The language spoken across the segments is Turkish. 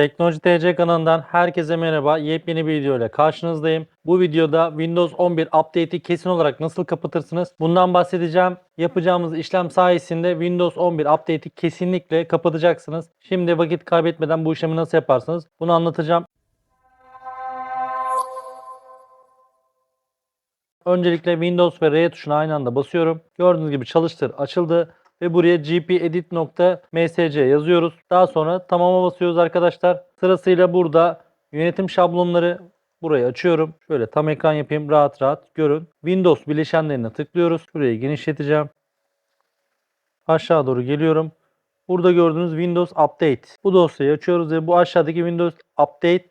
Teknoloji TC kanalından herkese merhaba. Yepyeni bir video ile karşınızdayım. Bu videoda Windows 11 update'i kesin olarak nasıl kapatırsınız? Bundan bahsedeceğim. Yapacağımız işlem sayesinde Windows 11 update'i kesinlikle kapatacaksınız. Şimdi vakit kaybetmeden bu işlemi nasıl yaparsınız? Bunu anlatacağım. Öncelikle Windows ve R tuşuna aynı anda basıyorum. Gördüğünüz gibi çalıştır açıldı ve buraya gpedit.msc yazıyoruz. Daha sonra tamama basıyoruz arkadaşlar. Sırasıyla burada yönetim şablonları burayı açıyorum. Şöyle tam ekran yapayım rahat rahat görün. Windows bileşenlerine tıklıyoruz. Şurayı genişleteceğim. Aşağı doğru geliyorum. Burada gördüğünüz Windows Update. Bu dosyayı açıyoruz ve bu aşağıdaki Windows Update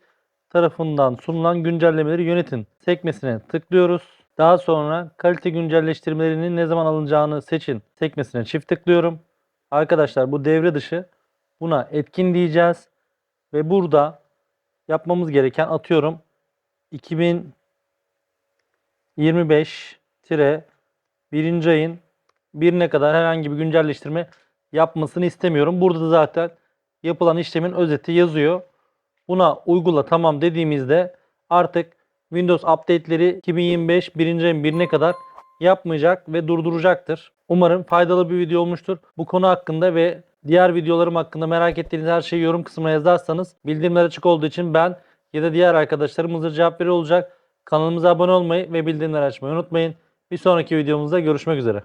tarafından sunulan güncellemeleri yönetin sekmesine tıklıyoruz. Daha sonra kalite güncelleştirmelerinin ne zaman alınacağını seçin sekmesine çift tıklıyorum. Arkadaşlar bu devre dışı buna etkin diyeceğiz. Ve burada yapmamız gereken atıyorum 2025 tire 1. ayın birine kadar herhangi bir güncelleştirme yapmasını istemiyorum. Burada da zaten yapılan işlemin özeti yazıyor. Buna uygula tamam dediğimizde artık Windows update'leri 2025 1. ayın 1'ine kadar yapmayacak ve durduracaktır. Umarım faydalı bir video olmuştur. Bu konu hakkında ve diğer videolarım hakkında merak ettiğiniz her şeyi yorum kısmına yazarsanız bildirimler açık olduğu için ben ya da diğer arkadaşlarım hızlı cevap veriyor olacak. Kanalımıza abone olmayı ve bildirimleri açmayı unutmayın. Bir sonraki videomuzda görüşmek üzere.